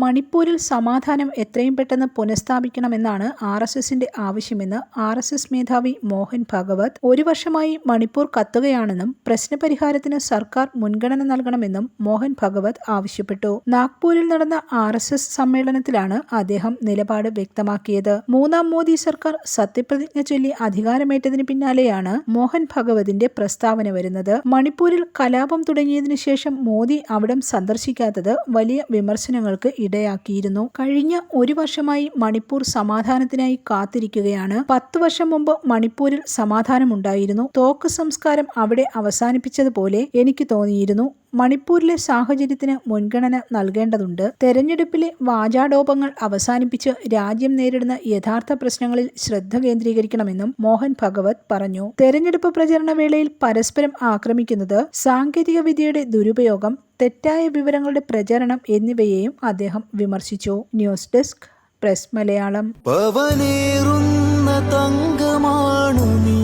മണിപ്പൂരിൽ സമാധാനം എത്രയും പെട്ടെന്ന് പുനഃസ്ഥാപിക്കണമെന്നാണ് ആർ എസ് എസിന്റെ ആവശ്യമെന്ന് ആർ എസ് എസ് മേധാവി മോഹൻ ഭാഗവത്. ഒരു വർഷമായി മണിപ്പൂർ കത്തുകയാണെന്നും പ്രശ്നപരിഹാരത്തിന് സർക്കാർ മുൻഗണന നൽകണമെന്നും മോഹൻ ഭഗവത് ആവശ്യപ്പെട്ടു. നാഗ്പൂരിൽ നടന്ന ആർ എസ് എസ് സമ്മേളനത്തിലാണ് അദ്ദേഹം നിലപാട് വ്യക്തമാക്കിയത്. മൂന്നാം മോദി സർക്കാർ സത്യപ്രതിജ്ഞ ചൊല്ലി അധികാരമേറ്റതിന് പിന്നാലെയാണ് മോഹൻ ഭഗവതിന്റെ പ്രസ്താവന വരുന്നത്. മണിപ്പൂരിൽ കലാപം തുടങ്ങിയതിനു ശേഷം മോദി അവിടം സന്ദർശിക്കാത്തത് വലിയ വിമർശനങ്ങൾക്ക് ഇടയാക്കിയിരുന്നു. കഴിഞ്ഞ ഒരു വർഷമായി മണിപ്പൂർ സമാധാനത്തിനായി കാത്തിരിക്കുകയാണ്. പത്ത് വർഷം മുമ്പ് മണിപ്പൂരിൽ സമാധാനമുണ്ടായിരുന്നു. തോക്ക് സംസ്കാരം അവിടെ അവസാനിപ്പിച്ചതുപോലെ എനിക്ക് തോന്നിയിരുന്നു. മണിപ്പൂരിലെ സാഹചര്യത്തിന് മുൻഗണന നൽകേണ്ടതുണ്ട്. തെരഞ്ഞെടുപ്പിലെ വാചാടോപങ്ങൾ അവസാനിപ്പിച്ച് രാജ്യം നേരിടുന്ന യഥാർത്ഥ പ്രശ്നങ്ങളിൽ ശ്രദ്ധ കേന്ദ്രീകരിക്കണമെന്നും മോഹൻ ഭഗവത് പറഞ്ഞു. തെരഞ്ഞെടുപ്പ് പ്രചരണ വേളയിൽ പരസ്പരം ആക്രമിക്കുന്നത് സാങ്കേതിക വിദ്യയുടെ ദുരുപയോഗം തെറ്റായ വിവരങ്ങളുടെ പ്രചരണം എന്നിവയെയും അദ്ദേഹം വിമർശിച്ചു. News desk press Malayalam. പവനേറുന്ന തങ്കമാണു നീ.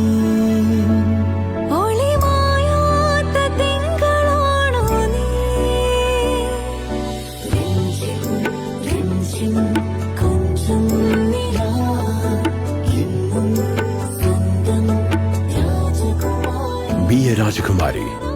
Be a Rajakumari.